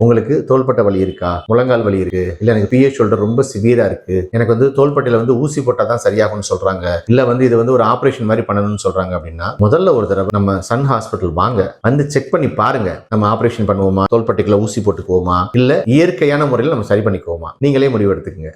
உங்களுக்கு தோள்பட்டை வலி இருக்கா? முழங்கால் வலி இருக்கு. இல்ல எனக்கு பிஹெச் ஷோல்டர் ரொம்ப சிவியரா இருக்கு. எனக்கு வந்து தோள்பட்டையில வந்து ஊசி போட்டா தான் சரியாகும்னு சொல்றாங்க. இல்ல வந்து இது வந்து ஒரு ஆபரேஷன் மாதிரி பண்ணணும்னு சொல்றாங்க அப்படின்னா முதல்ல ஒரு தடவை நம்ம சன் ஹாஸ்பிட்டல் வாங்க. வந்து செக் பண்ணி பாருங்க. நம்ம ஆபரேஷன் பண்ணுவோமா? தோள்பட்டைக்குள்ள ஊசி போட்டுக்குவோமா? இல்ல இயற்கையான முறையில் நம்ம சரி பண்ணிக்குவோமா? நீங்களே முடிவு எடுத்துக்கங்க.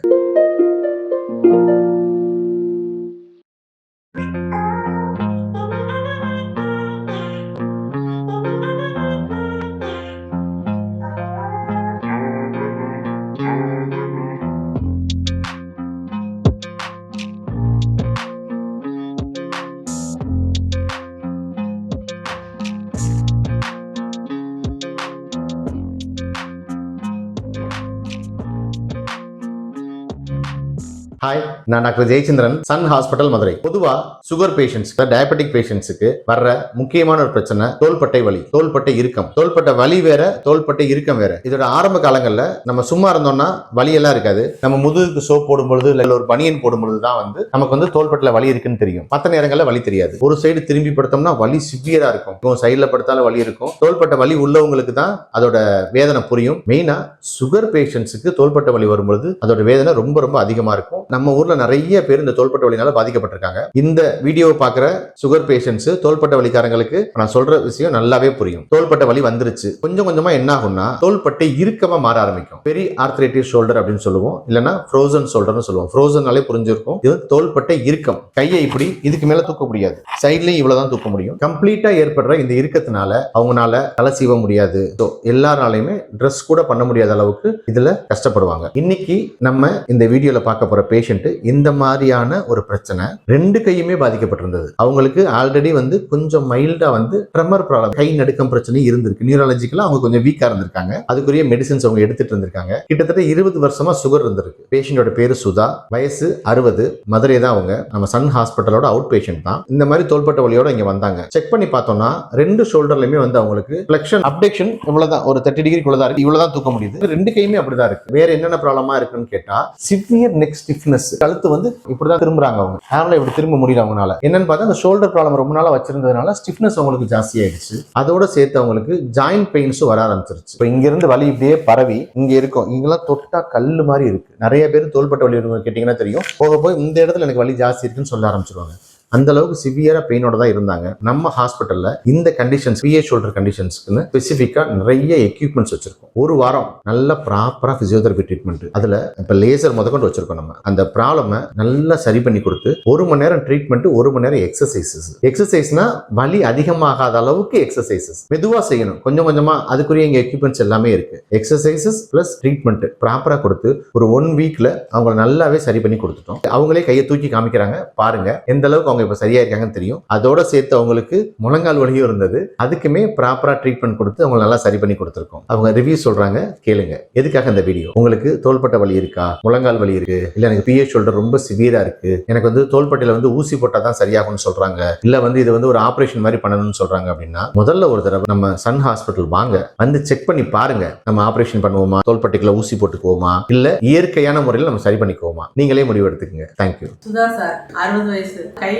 ஹாய் நான் doctor Jayachandran sun hospital Madurai. பொதுவா சுகர் பேஷண்ட்ஸ் டயபெட்டிக் பேஷண்ட்ஸுக்கு வர்ற முக்கியமான ஒரு பிரச்சனை தோள்பட்டை வலி. தோள்பட்டை இறுக்கம். தோள்பட்டை வலி வேற தோள்பட்டை இறுக்கம் வேற. இதோட ஆரம்ப காலங்கள்ல நம்ம சும்மா இருந்தோம்னா வலி எல்லாம் இருக்காது. நம்ம முதுகுக்கு சோப் போடும் பொழுது இல்ல ஒரு பனியன் போடும் பொழுது தான் வந்து நமக்கு வந்து தோள்பட்டில் வலி இருக்குன்னு தெரியும். மற்ற நேரங்களில் வலி தெரியாது. ஒரு சைடு திரும்பி படுத்தோம்னா வலி சிவியரா இருக்கும். சைடில் படுத்தாலும் வலி இருக்கும். தோள்பட்டை வலி உள்ளவங்களுக்கு தான் அதோட வேதனை புரியும். மெயினா சுகர் பேஷண்ட்ஸுக்கு தோள்பட்டை வலி வரும்பொழுது அதோட வேதனை ரொம்ப ரொம்ப அதிகமா இருக்கும். நம்ம ஊர்ல நிறைய பேர் இந்த தோள்பட்டை வலினால பாதிக்கப்பட்டிருக்காங்க. இந்த வீடியோ பார்க்குற சுகர் பேஷண்ட்ஸ் தோள்பட்டை வலிக்காரங்களுக்கு நான் சொல்ற விஷயம் நல்லாவே புரியும். தோள்பட்டை வலி வந்துருச்சு. கொஞ்சம் கொஞ்சமா என்ன ஆகும்னா தோள்பட்டை இறுக்கமா மாற ஆரம்பிக்கும். பெரிய ஆர்த்ரைட்டிஸ் ஷோல்டர் அப்படின்னு சொல்லுவோம். இல்லைன்னா ஃப்ரோசன் ஷோல்டர்னு சொல்லுவோம். ஃப்ரோசன்னாலே புரிஞ்சிருக்கும். இது தோள்பட்டை இறுக்கம். கையை இப்படி இதுக்கு மேல தூக்க முடியாது. சைட்லயும் இவ்வளவுதான் தூக்க முடியும். கம்ப்ளீட்டா ஏற்படுற இந்த இறுக்கத்தினால அவங்கனால தலை சீவ முடியாது. So, எல்லாராலையுமே ட்ரெஸ் கூட பண்ண முடியாத அளவுக்கு இதுல கஷ்டப்படுவாங்க. இன்னைக்கு நம்ம இந்த வீடியோல பார்க்க போற பேஷண்ட்டு இந்த மாதிரியான ஒரு பிரச்சனை ரெண்டு கையுமே பாதிக்கப்பட்டிருந்தது. அவங்களுக்கு ஆல்ரெடி வந்து கொஞ்சம் மைல்டா வந்து ட்ரெமர் ப்ராப்ளம் கை நடுக்கம் பிரச்சனை இருந்திருக்கு. நியூரலஜிக்கலா அவங்க கொஞ்சம் வீக்கா இருந்திருக்காங்க. அதுக்குரிய மெடிசின்ஸ் அவங்க எடுத்துட்டு இருந்திருக்காங்க. கிட்டத்தட்ட இருபது வருஷமா சுகர் இருந்திருக்கு. பேஷண்டோட பேரு சுதா. வயசு அறுபது. மதுரை தான் அவங்க. நம்ம சன் ஹாஸ்பிட்டலோட அவுட் பேஷண்ட் தான். இந்த மாதிரி தோள்பட்ட வழியோட இங்க வந்தாங்க. செக் பண்ணி பார்த்தோம்னா ரெண்டு ஷோல்டர்லயுமே வந்து அவங்களுக்கு ஃபிளெக்ஷன் அப்டேஷன் இவ்வளோதான் ஒரு தேர்ட்டி டிகிரி தான் இருக்கு. இவ்வளவுதான் தூக்க முடியுது. ரெண்டு கையுமே அப்படிதான் இருக்கு. வேற என்னென்ன ப்ராப்ளமா இருக்குன்னு கேட்டா சிவியர் நெக் ஸ்டிஃப்னஸ் கழுத்து வந்து இப்படிதான் திரும்புறாங்க அவங்க. ஹேண்ட்ல இப்படி திரும்ப முடியல அவங்களால என்னன்னு பார்த்தா அந்த ஷோல்டர் ப்ராப்ளம் ரொம்ப நாளா வச்சிருந்ததுனால ஸ்டிஃப்னஸ் அவங்களுக்கு ஜாஸ்தி ஆயிடுச்சு அதோட சேர்த்து அவங்களுக்கு ஜாயிண்ட் பெயின்ஸும் வர ஆரம்பிச்சிருச்சு. இப்போ இங்க இருந்து வலி இப்படியே பரவி இங்க இருக்கும். இங்கெல்லாம் தொட்டா கல்லு மாதிரி இருக்கு. நிறைய பேர் தோள்பட்ட வலி இருக்கவங்க கேட்டீங்கன்னா தெரியும். போக போய் இந்த இடத்துல எனக்கு வலி ஜாஸ்தி இருக்குன்னு சொல்ல ஆரம்பிச்சிருவாங்க. அந்த அளவுக்கு சிவியரா பெயினோட தான் இருந்தாங்க. நம்ம ஹாஸ்பிட்டல்ல இந்த கண்டிஷன்ஸ் பிஏ ஷோல்டர் கண்டிஷன்ஸ்க்குன்னு ஸ்பெசிஃபிக்கா நிறைய எக்யூப்மெண்ட்ஸ் வச்சிருக்கோம். ஒரு வாரம் நல்ல ப்ராப்பரா பிசியோதெரபி ட்ரீட்மெண்ட் அதுல இப்ப லேசர் முதற்கொண்டு வச்சிருக்கோம் நம்ம. அந்த ப்ராப்ளமை நல்லா சரி பண்ணி கொடுத்து ஒரு மணி நேரம் ட்ரீட்மெண்ட் ஒரு மணி நேரம் எக்ஸசைசஸ் எக்ஸசைஸ்னா வலி அதிகமாகாத அளவுக்கு எக்ஸசைசஸ் மெதுவா செய்யணும். கொஞ்சம் கொஞ்சமா அதுக்குரிய இங்க எக்யூப்மெண்ட்ஸ் எல்லாமே இருக்கு. எக்ஸசைசஸ் பிளஸ் ட்ரீட்மெண்ட் ப்ராப்பரா கொடுத்து ஒரு ஒன் வீக்ல அவங்கள நல்லாவே சரி பண்ணி கொடுத்துட்டோம். அவங்களே கையை தூக்கி காமிக்கிறாங்க. பாருங்க எந்த அளவுக்கு அவங்க இப்ப சரியா இருக்காங்கன்னு தெரியும். அதோட சேர்த்து அவங்களுக்கு முழங்கால் வலியும் இருந்தது. அதுக்குமே ப்ராப்பரா ட்ரீட்மெண்ட் கொடுத்து அவங்க நல்லா சரி பண்ணி கொடுத்துருக்கோம். அவங்க ரிவ்யூ சொல்றாங்க கேளுங்க. எதுக்காக இந்த வீடியோ உங்களுக்கு தோள்பட்டை வலி இருக்கா? முழங்கால் வலி இருக்கு. இல்ல எனக்கு பிஎச் ஷோல்டர் ரொம்ப சிவியரா இருக்கு. எனக்கு வந்து தோள்பட்டையில வந்து ஊசி போட்டா தான் சரியாகும்னு சொல்றாங்க. இல்ல வந்து இது வந்து ஒரு ஆபரேஷன் மாதிரி பண்ணணும்னு சொல்றாங்க அப்படின்னா முதல்ல ஒரு தடவை நம்ம சன் ஹாஸ்பிட்டல் வாங்க. வந்து செக் பண்ணி பாருங்க. நம்ம ஆபரேஷன் பண்ணுவோமா? தோள்பட்டைக்குள்ள ஊசி போட்டுக்குவோமா? இல்ல இயற்கையான முறையில் நம்ம சரி பண்ணிக்குவோமா? நீங்களே முடிவு எடுத்துக்கங்க. தேங்க்யூ சுதா சார் அறுபது வயசு. கை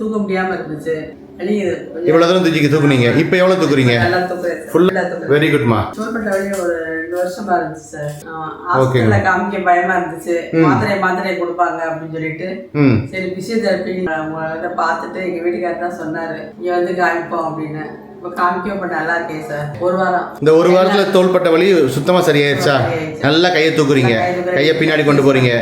தூக்க முடியாம இருந்துச்சு. இவ்வளவு தூரம் தூக்கி தூக்குனீங்க. இப்போ எவ்வளவு தூக்குறீங்க? தூக்குறேன் வெரி குட்மா ஒரு ரெண்டு வருஷமா இருந்துச்சு. ஹாஸ்பிட்டல்ல காமிக்க பயமா இருந்துச்சு. மாத்திரை மாத்திரை கொடுப்பாங்க அப்படின்னு சொல்லிட்டு. சரி பிசியோதெரப்பி உங்கள்கிட்ட பார்த்துட்டு எங்க வீட்டுக்காரர் தான் சொன்னாரு. இங்க வந்து காமிப்போம் அப்படின்னு. நல்லா இருக்கேன் சார் ஒரு வாரம். இந்த ஒரு வாரத்துல தோள்பட்ட வலி சுத்தமா சரியாயிருச்சா. நல்லா கையை தூக்குறீங்க. கையை பின்னாடி கொண்டு போறீங்க.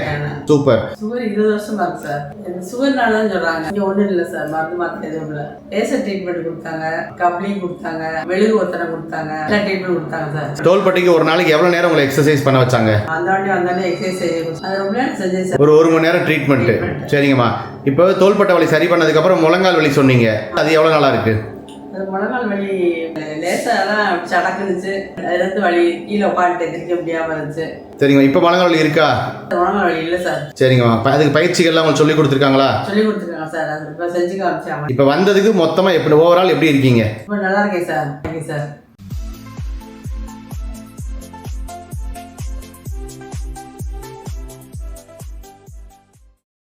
சூப்பர். சுகர் இருபது வருஷமா இருக்கு சார் சுகர்னால தான் சொல்றாங்க. இங்க ஒண்ணும் இல்ல சார் மருந்து மாத்திரை எதுவும் இல்ல. லேசர் ட்ரீட்மெண்ட் கொடுத்தாங்க. கப்ளிங் கொடுத்தாங்க. மெழுகு ஒத்தனை கொடுத்தாங்க. எல்லா ட்ரீட்மெண்ட் கொடுத்தாங்க சார் தோள்பட்டைக்கு ஒரு நாளைக்கு எவ்வளவு நேரம் உங்களை எக்ஸசைஸ் பண்ண வச்சாங்க? அந்த வாட்டி வந்தாலே எக்ஸசைஸ் செய்ய அது ரொம்ப நேரம் செஞ்சேன் சார் ஒரு ஒரு மணி நேரம் ட்ரீட்மெண்ட் சரிங்கம்மா. இப்போ தோள்பட்டை வலி சரி பண்ணதுக்கு அப்புறம் முழங்கால் வலி சொன்னீங்க. அது எவ்வளவு நாளா இருக்கு? அது முழங்கால் வலி லேசா தான் சடக்குனுச்சு அதுல இருந்து வலி கீழே உட்காந்துட்டு எந்திரிக்க முடியாம இருந்துச்சு சரிங்கம்மா இப்போ முழங்கால் வலி இருக்கா? முழங்கால் வலி இல்ல சார். சரிங்கம்மா. அதுக்கு பயிற்சிகள்லாம் உங்களுக்கு சொல்லி கொடுத்துருக்காங்களா? சொல்லி கொடுத்துருக்காங்க சார். அது இப்போ செஞ்சு காமிச்சாங்க. இப்போ வந்ததுக்கு மொத்தமா எப்படி ஓவரால் எப்படி இருக்கீங்க? ரொம்ப நல்லா இருக்கேன் சார். Thank you sir.